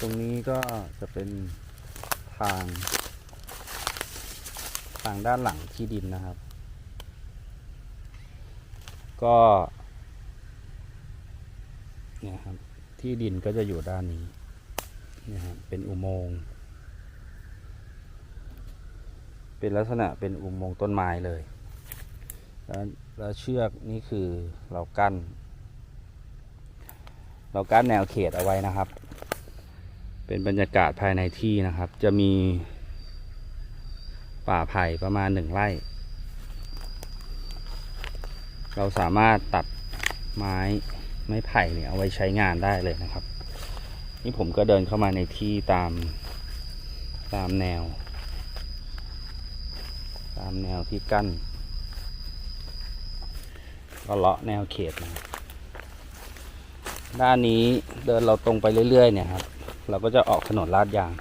ตรงนี้ก็จะเป็นทาง ทางด้านหลังที่ดินนะครับ ก็เนี่ยครับที่ดินก็จะอยู่ด้านนี้เนี่ยครับเป็นอุโมงค์เป็นลักษณะเป็นอุโมงค์ต้นไม้เลย แล้วแล้วเชือกนี่คือเรากั้น เรากั้นแนวเขตเอาไว้นะครับ เป็นบรรยากาศภายในที่นะครับ จะมีป่าไผ่ประมาณหนึ่งไร่ เราสามารถตัดไม้ไม้ไผ่เนี่ยเอาไว้ใช้งานได้เลยนะครับ นี่ผมก็เดินเข้ามาในที่ตามตามแนว ตามแนวที่กั้น ก็เลาะแนวเขตมาด้านนี้เดินเราตรงไปเรื่อยๆเนี่ยครับ เราก็จะออกถนนลาดยาง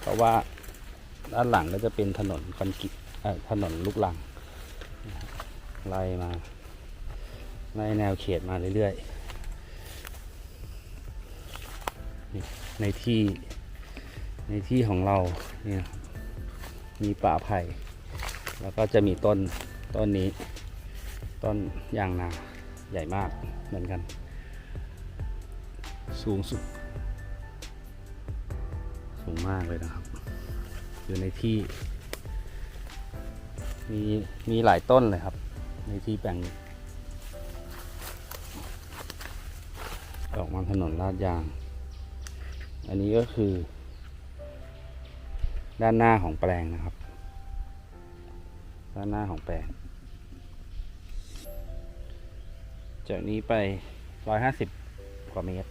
เพราะว่าด้านหลังก็จะเป็นถนนคอนกรีตถนนลูกลังไล่มาไล่แนวเขตมาเรื่อยๆในที่ในที่ของเราเนี่ยมีป่าไผ่แล้วก็จะมีต้นต้นนี้ ต้นยางนาใหญ่มากเหมือนกัน สูงสุด สูงมากเลยนะครับ อยู่ในที่ มีมีหลายต้นเลยครับ ในที่แปลงออกมาถนนลาดยาง อันนี้ก็คือ ด้านหน้าของแปลงนะครับ ด้านหน้าของแปลง จากนี้ไป 150 กว่าเมตร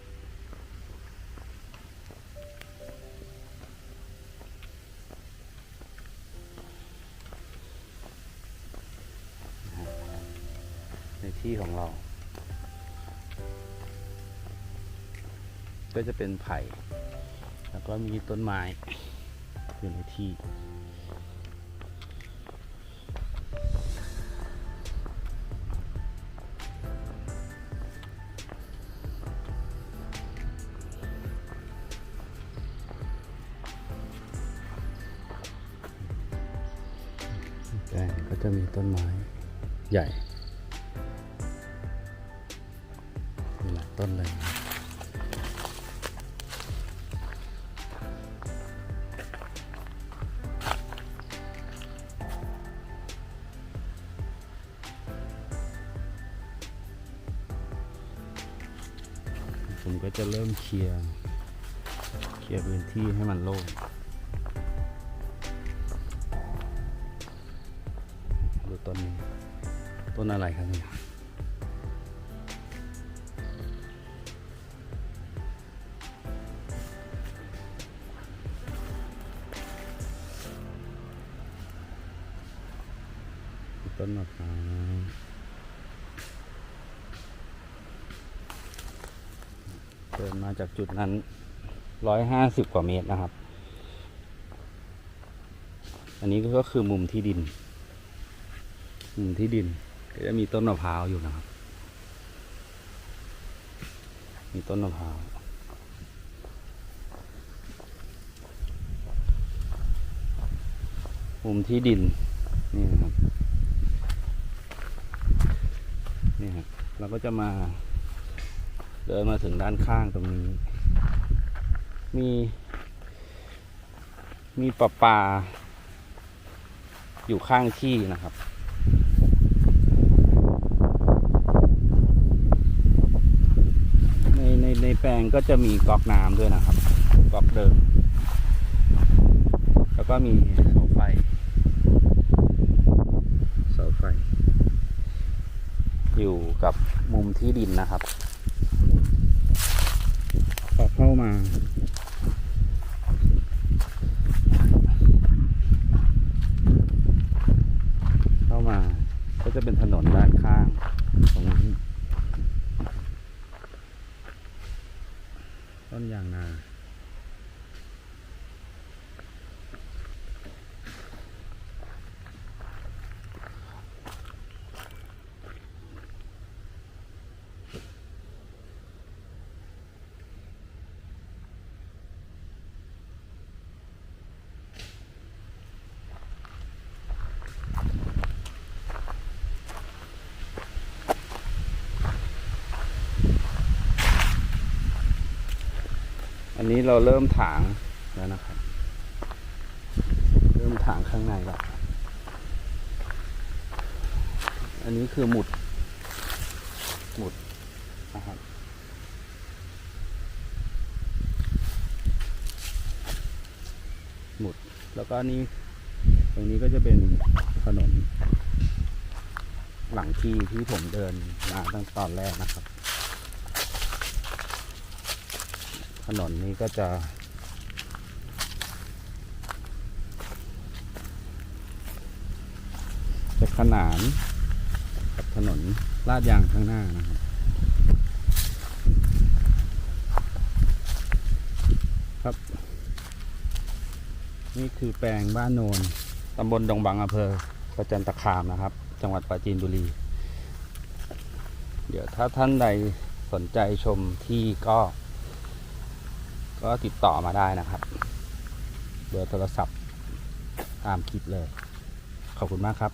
ที่ของเรา ก็จะเป็นไผ่ แล้วก็มีต้นไม้อยู่ในที่แปลงก็จะมีต้นไม้ใหญ่ ต้นเลยผมก็จะเริ่มเคลียร์เคลียร์พื้นที่ให้มันโล่งดูต้นนี้ต้นอะไรครับเนี่ย ต้นมะพร้าวเดินมาจากจุดนั้นร้อยห้าสิบกว่าเมตรนะครับ อันนี้ก็คือมุมที่ดิน มุมที่ดิน ก็จะมีต้นมะพร้าวอยู่นะครับ มีต้นมะพร้าวมุมที่ดินนี่นะครับ นี่ครับ เราก็จะมาเดินมาถึงด้านข้างตรงนี้ มี มีประปลาอยู่ข้างที่นะครับในในในแปลงก็จะมีก๊อกน้ำด้วยนะครับก๊อกเดิม แล้วก็มีเสาไฟ เสาไฟ อยู่กับมุมที่ดินนะครับพอเข้ามาเข้ามาก็จะเป็นถนนด้านข้างตรงนี้ต้นยางนา นี้เราเริ่มถางแล้วนะครับ เริ่มถางข้างในแล้ว อันนี้คือหมุด หมุดนะครับหมุดแล้วก็นี่ตรงนี้ก็จะเป็นถนน หลังที่ที่ผมเดินมาตั้งตอนแรกนะครับ ถนนนี้ก็จะ จะขนานกับถนนลาดยางข้างหน้านะครับครับ นี่คือแปลงบ้านโนนตำบลดงบังอำเภอประจันตคามนะครับ จังหวัดปราจีนบุรี เดี๋ยวถ้าท่านใดสนใจชมที่ก็ ก็ติดต่อมาได้นะครับ เบอร์โทรศัพท์ตามคลิปเลย ขอบคุณมากครับ